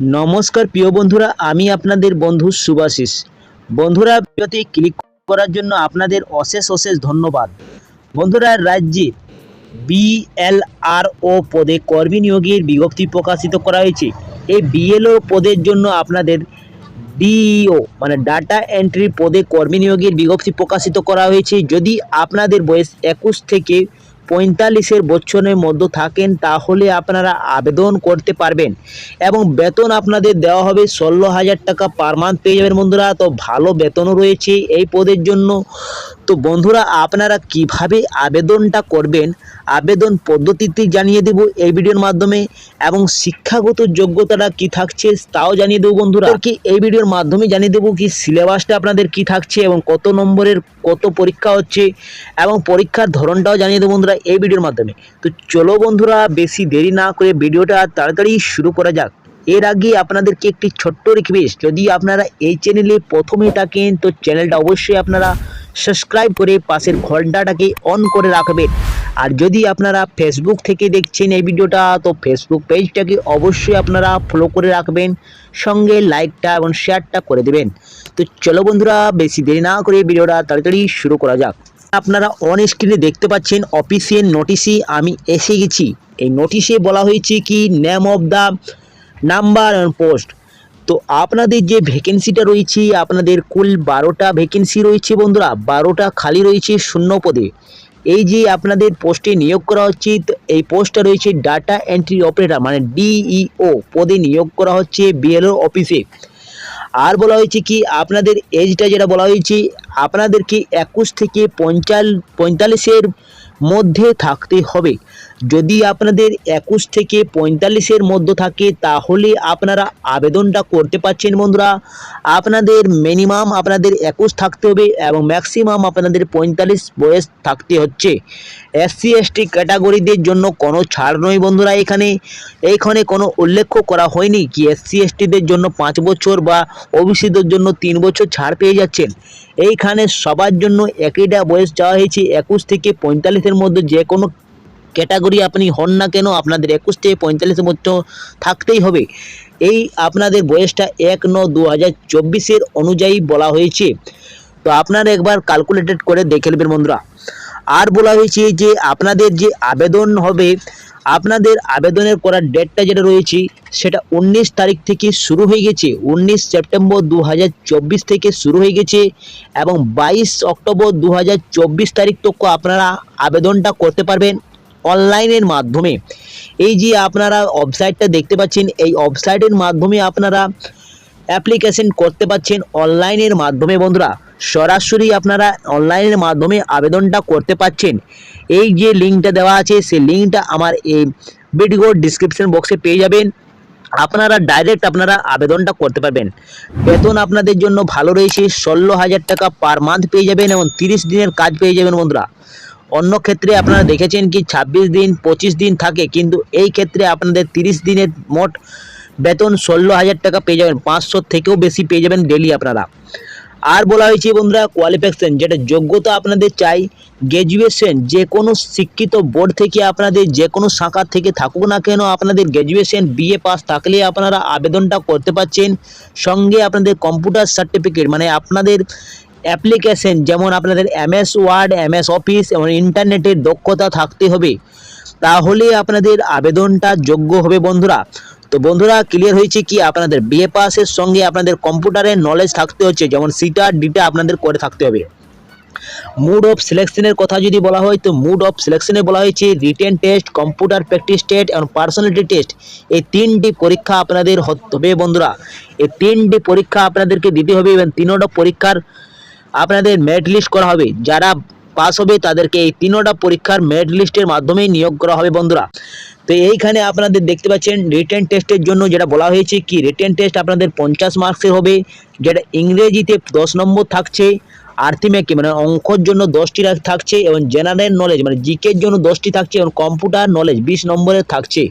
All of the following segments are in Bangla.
নমস্কার প্রিয় বন্ধুরা, আমি আপনাদের বন্ধু সুভাশিস বন্ধুরা ভিডিওতে ক্লিক করার জন্য আপনাদের অশেষ অশেষ ধন্যবাদ। বন্ধুরা, রাজ্যে বিএলআরও পদে কর্মী নিয়োগের বিজ্ঞপ্তি প্রকাশিত করা হয়েছে। এই বিএলও পদের জন্য আপনাদের ডিইও মানে ডাটা এন্ট্রি পদে কর্মী নিয়োগের বিজ্ঞপ্তি প্রকাশিত করা হয়েছে। যদি আপনাদের বয়স একুশ থেকে পঁয়তাল্লিশের বছরের মধ্যে থাকেন, তাহলে আপনারা আবেদন করতে পারবেন। এবং বেতন আপনাদের দেওয়া হবে ষোলো হাজার টাকা পার মান্থ পেয়ে যাবেন বন্ধুরা। তো ভালো বেতনও রয়েছে এই পদের জন্য। তো বন্ধুরা, আপনারা কীভাবে আবেদনটা করবেন? আবেদন পদ্ধতিটি জানিয়ে দেব এই ভিডিওর মাধ্যমে এবং শিক্ষাগত যোগ্যতাটা কি থাকছে তাও জানিয়ে দেবো বন্ধুরা। কি এই ভিডিওর মাধ্যমে জানিয়ে দেবো কি সিলেবাসটা আপনাদের কি থাকছে এবং কত নম্বরের কত পরীক্ষা হচ্ছে এবং পরীক্ষার ধরনটাও জানিয়ে দেবো বন্ধুরা এই ভিডিওর মাধ্যমে। তো চলো বন্ধুরা, বেশি দেরি না করে ভিডিওটা তাড়াতাড়ি শুরু করা যাক। এর আগে আপনাদেরকে একটি ছোট্ট রিকোয়েস্ট যদি আপনারা এই চ্যানেলে প্রথমে থাকেন, তো চ্যানেলটা অবশ্যই আপনারা সাবস্ক্রাইব করে পাশের ঘন্টাটাকে অন করে রাখবেন। আর যদি আপনারা ফেসবুক থেকে দেখছেন এই ভিডিওটা, তো ফেসবুক পেজটাকে অবশ্যই আপনারা ফলো করে রাখবেন, সঙ্গে লাইকটা এবং শেয়ারটা করে দেবেন। তো চলো বন্ধুরা, বেশি দেরি না করে ভিডিওটা তাড়াতাড়ি শুরু করা যাক। আপনারা অন স্ক্রিনে দেখতে পাচ্ছেন অফিসিয়াল নোটিশে আমি এসে গেছি। এই নোটিশে বলা হয়েছে কি? Name of the number and post তো আপনাদের যে ভ্যাকেন্সিটা রয়েছে, আপনাদের কুল বারোটা ভ্যাকেন্সি রয়েছে বন্ধুরা, বারোটা খালি রয়েছে শূন্য পদে। এই যে আপনাদের পোস্টে নিয়োগ করা হচ্ছে এই পোস্টটা রয়েছে ডাটা এন্ট্রি অপারেটর মানে ডিইও পদে নিয়োগ করা হচ্ছে বিএলও অফিসে আর বলা হয়েছে কি, আপনাদের এজটা যেটা বলা হয়েছে, আপনাদেরকে একুশ থেকে পঞ্চাল, পঁয়তাল্লিশের মধ্যে থাকতে হবে। যদি আপনাদের একুশ থেকে পঁয়তাল্লিশের মধ্যে থাকে, তাহলে আপনারা আবেদনটা করতে পারছেন বন্ধুরা। আপনাদের মিনিমাম আপনাদের একুশ থাকতে হবে এবং ম্যাক্সিমাম আপনাদের পঁয়তাল্লিশ বয়স থাকতে হচ্ছে। এসসি এসটি ক্যাটাগরিদের জন্য কোনো ছাড় নয় বন্ধুরা এখানে। এইখানে কোনো উল্লেখ করা হয়নি কি এসসি এসটিদের জন্য পাঁচ বছর বা ওবিসিদের জন্য তিন বছর ছাড় পেয়ে যাচ্ছেন। এইখানে সবার জন্য একইটা বয়স চাওয়া হয়েছে। একুশ থেকে পঁয়তাল্লিশের মধ্যে যে কোনো ক্যাটাগরি আপনি হন না কেন, আপনাদের একুশ থেকে পঁয়তাল্লিশের মধ্যে থাকতেই হবে। এই আপনাদের বয়সটা এক ন দু হাজার চব্বিশের অনুযায়ী বলা হয়েছে। তো আপনারা একবার ক্যালকুলেটেড করে দেখে নেবেন বন্ধুরা। আর বলা হয়েছে যে আপনাদের যে আবেদন হবে আপনাদের আবেদনের করার ডেটটা যেটা রয়েছে, সেটা উনিশ তারিখ থেকে শুরু হয়ে গেছে। উনিশ সেপ্টেম্বর দু হাজার চব্বিশ থেকে শুরু হয়ে গেছে এবং বাইশ অক্টোবর দু হাজার চব্বিশ তারিখ তক আপনারা আবেদনটা করতে পারবেন অনলাইনের মাধ্যমে। এই যে আপনারা ওয়েবসাইটটা দেখতে পাচ্ছেন, এই ওয়েবসাইটের মাধ্যমে আপনারা অ্যাপ্লিকেশন করতে পাচ্ছেন অনলাইনের মাধ্যমে বন্ধুরা। সরাসরি আপনারা অনলাইনের মাধ্যমে আবেদনটা করতে পাচ্ছেন এই যে লিঙ্কটা দেওয়া আছে, সেই লিঙ্কটা আমার এই ভিডিও ডিসক্রিপশন বক্সে পেয়ে যাবেন। আপনারা ডাইরেক্ট আপনারা আবেদনটা করতে পারবেন। বেতন আপনাদের জন্য ভালো রয়েছে, ষোলো হাজার টাকা পার মান্থ পেয়ে যাবেন এবং তিরিশ দিনের কাজ পেয়ে যাবেন বন্ধুরা। অন্য ক্ষেত্রে আপনারা দেখেছেন কি, ছাব্বিশ দিন, পঁচিশ দিন থাকে, কিন্তু এই ক্ষেত্রে আপনাদের তিরিশ দিনের মোট বেতন ষোলো হাজার টাকা পেয়ে যাবেন। পাঁচশো থেকেও বেশি পেয়ে যাবেন ডেলি আপনারা। আর বলা হয়েছে বন্ধুরা কোয়ালিফিকেশন যেটা যোগ্যতা আপনাদের চাই গ্র্যাজুয়েশন যে কোনো শিক্ষিত বোর্ড থেকে আপনাদের, যে কোনো শাখা থেকে থাকুক না কেন, আপনাদের গ্র্যাজুয়েশন বিএ পাস থাকলে আপনারা আবেদনটা করতে পারছেন। সঙ্গে আপনাদের কম্পিউটার সার্টিফিকেট মানে আপনাদের অ্যাপ্লিকেশন যেমন আপনাদের এমএস ওয়ার্ড এমএস অফিস এবং ইন্টারনেটের দক্ষতা থাকতে হবে। তাহলে আপনাদের আবেদনটা যোগ্য হবে বন্ধুরা। তো বন্ধুরা ক্লিয়ার হয়েছে কি আপনাদের বিএ পাসের সঙ্গে আপনাদের কম্পিউটারের নলেজ থাকতে হচ্ছে, যেমন সিটা ডিটা আপনাদের করে থাকতে হবে। মুড অফ সিলেকশনের কথা যদি বলা হয়, তো মুড অফ সিলেকশনে বলা হয়েছে written test computer practice test এবং পার্সোনালিটি টেস্ট এই তিনটি পরীক্ষা আপনাদের হবে বন্ধুরা। এই তিনটি পরীক্ষা আপনাদেরকে দিতে হবে, এবং তিনোটা পরীক্ষার আপনাদের মেরিট লিস্ট করা হবে। যারা পাস হবে, তাদেরকে এই তিনোটা পরীক্ষার মেরিট লিস্টের মাধ্যমেই নিয়োগ করা হবে বন্ধুরা। তো এইখানে আপনাদের দেখতে পাচ্ছেন, রিটেন টেস্টের জন্য যেটা বলা হয়েছে কি, রিটেন টেস্ট আপনাদের পঞ্চাশ মার্কসের হবে, যেটা ইংরেজিতে দশ নম্বর থাকছে, আর্থিমেকে মানে অঙ্কর জন্য দশটি থাকছে এবং জেনারেল নলেজ মানে জিকের জন্য দশটি থাকছে এবং কম্পিউটার নলেজ বিশ নম্বরের থাকছে।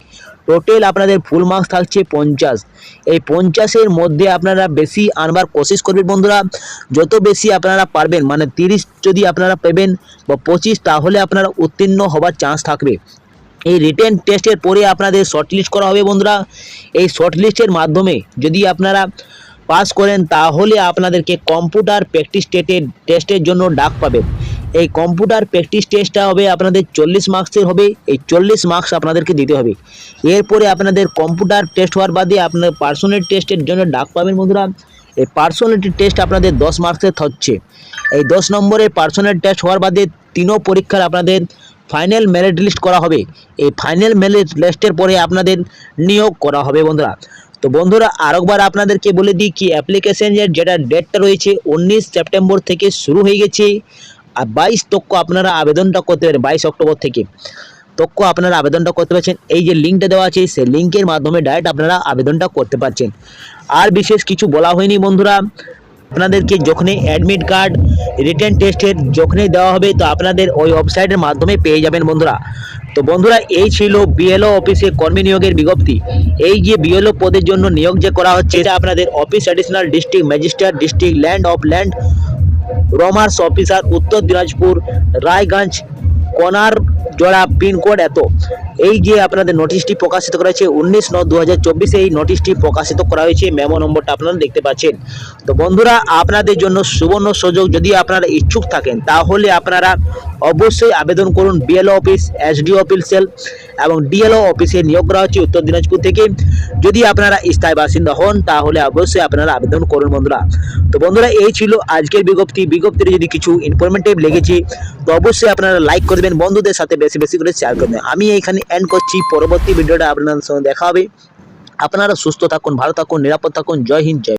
টোটাল আপনাদের ফুল মার্কস থাকছে পঞ্চাশ। এই পঞ্চাশের মধ্যে আপনারা বেশি আনবার কোশিশ করবেন বন্ধুরা। যত বেশি আপনারা পারবেন মানে তিরিশ যদি আপনারা পেবেন বা পঁচিশ, তাহলে আপনারা উত্তীর্ণ হবার চান্স থাকবে। এই রিটেন টেস্টের পরে আপনাদের শর্ট লিস্ট করা হবে বন্ধুরা। এই শর্ট লিস্টের মাধ্যমে যদি আপনারা পাস করেন, তাহলে আপনাদেরকে কম্পিউটার প্র্যাকটিস টেটের টেস্টের জন্য ডাক পাবেন। এই কম্পিউটার প্র্যাকটিস টেস্টটা হবে আপনাদের চল্লিশ মার্কসের হবে। এই চল্লিশ মার্কস আপনাদেরকে দিতে হবে। এরপরে আপনাদের কম্পিউটার টেস্ট হওয়ার বাদে আপনার পার্সোনাল টেস্টের জন্য ডাক পাবেন বন্ধুরা। এই পার্সোনালিটি টেস্ট আপনাদের দশ মার্কসের হচ্ছে। এই দশ নম্বরের পার্সোনাল টেস্ট হওয়ার বাদে তিনও পরীক্ষার আপনাদের ফাইনাল মেরিট লিস্ট করা হবে। এই ফাইনাল মেরিট লিস্টের পরে আপনাদের নিয়োগ করা হবে বন্ধুরা। তো বন্ধুরা, আরেকবার আপনাদেরকে বলে দিই কি অ্যাপ্লিকেশনের যেটা ডেটটা রয়েছে, উনিশ সেপ্টেম্বর থেকে শুরু হয়ে গেছে। আর বাইশ তক্ক আপনারা আবেদনটা করতে পারেন, বাইশ অক্টোবর থেকে। তক্ক আপনারা আবেদনটা করতে পারছেন। এই যে লিঙ্কটা দেওয়া আছে, সেই লিঙ্কের মাধ্যমে ডাইরেক্ট আপনারা আবেদনটা করতে পারছেন। আর বিশেষ কিছু বলা হয়নি বন্ধুরা, আপনাদেরকে যখনই অ্যাডমিট কার্ড রিটেন টেস্টের যখনই দেওয়া হবে, তো আপনাদের ওই ওয়েবসাইটের মাধ্যমে পেয়ে যাবেন বন্ধুরা। তো বন্ধুরা, এই ছিল বিএলও অফিসে কর্মী নিয়োগের বিজ্ঞপ্তি। এই যে বিএলও পদের জন্য নিয়োগ যে করা হচ্ছে, এটা আপনাদের office additional district magistrate district land of land reforms officer Uttar Dinajpur Raiganj কোনার জোড়া পিনকোড এত। এই যে আপনাদের নোটিশটি প্রকাশিত করা হয়েছে উনিশ ন দু এই নোটিশটি প্রকাশিত করা হয়েছে মেমো নম্বরটা আপনারা দেখতে পাচ্ছেন। তো বন্ধুরা, আপনাদের জন্য সুবর্ণ সুযোগ যদি আপনারা ইচ্ছুক থাকেন, তাহলে আপনারা অবশ্যই আবেদন করুন বিএলও অফিস এসডিও অফিসিয়াল এবং ডিএলও অফিসে নিয়োগ করা হচ্ছে উত্তর দিনাজপুর থেকে। যদি আপনারা স্থায়ী বাসিন্দা হন, তাহলে অবশ্যই আপনারা আবেদন করুন বন্ধুরা। তো বন্ধুরা, এই ছিল আজকের বিজ্ঞপ্তি। বিজ্ঞপ্তিতে যদি কিছু ইনফরমেটিভ লেগেছে, তো অবশ্যই আপনারা লাইক করবেন, বন্ধুদের সাথে বেশি বেশি করে শেয়ার করবেন। আমি এইখানে এন্ড করছি। পরবর্তী ভিডিওটা আপনাদের সঙ্গে দেখা হবে। আপনারা সুস্থ থাকুন, ভালো থাকুন, নিরাপদ থাকুন। জয় হিন্দ, জয়